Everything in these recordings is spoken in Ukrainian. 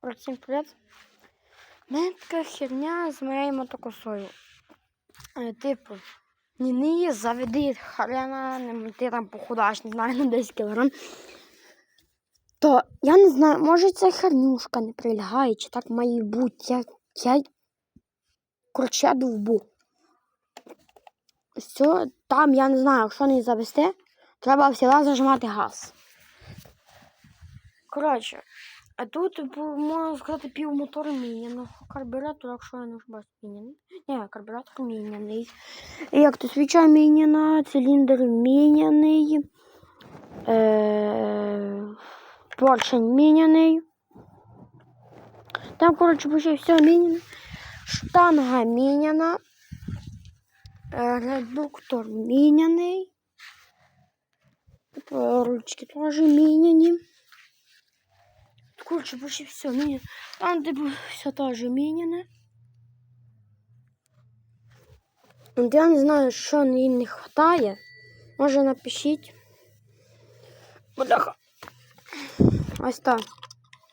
Коротше, всім привіт. Мене така херня з моєю мотокосою. Е, Типу, ниє, заведи харяна, не ти там похудаш, не знаю, на 10 кілограм. То я не знаю, може ця хернюшка не прилягає, чи так має бути. Я, я коротше, довбу. Все, там я не знаю, якщо не завести, треба всегда зажимати газ. Коротше, а тут можна сказати пів мотора міняно. Карбюратор, якщо я не ошибаюсь, міняний. Ні, карбюратор міняний. Як то свіча міняна, циліндр міняний. Е- поршень міняний. Там, коротше, почти все міняне. Штанга міняна. Е, Редуктор міняний. Ручки теж міняні. Короче, почти все міняне. Там, типу, все теж міняне. От Я не знаю, що їм не вистачає. Може напишіть. Бляха. Ось так.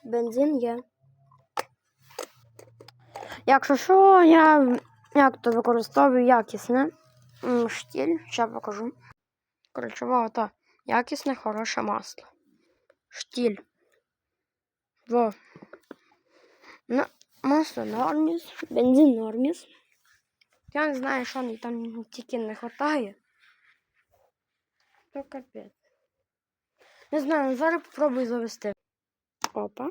Бензин є. Якщо що, я як то використовую якісне штіль, ще покажу. Коротше, то якісне, хороше масло. Штіль. Во. На, масло норміс, бензин норміс. Я не знаю, що мені там тільки не вистачає. То капець. Не знаю, зараз попробую завести. Опа.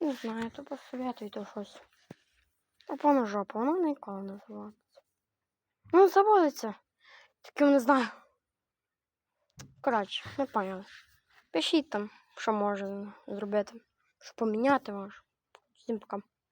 Не знаю, то посоветуйте щось. Опа жопа, воно ніколи не заводиться. Ну, заводиться. Таким не знаю. Коротше, не поняли. Пишіть там, що можна зробити. Що поміняти може. Всім пока.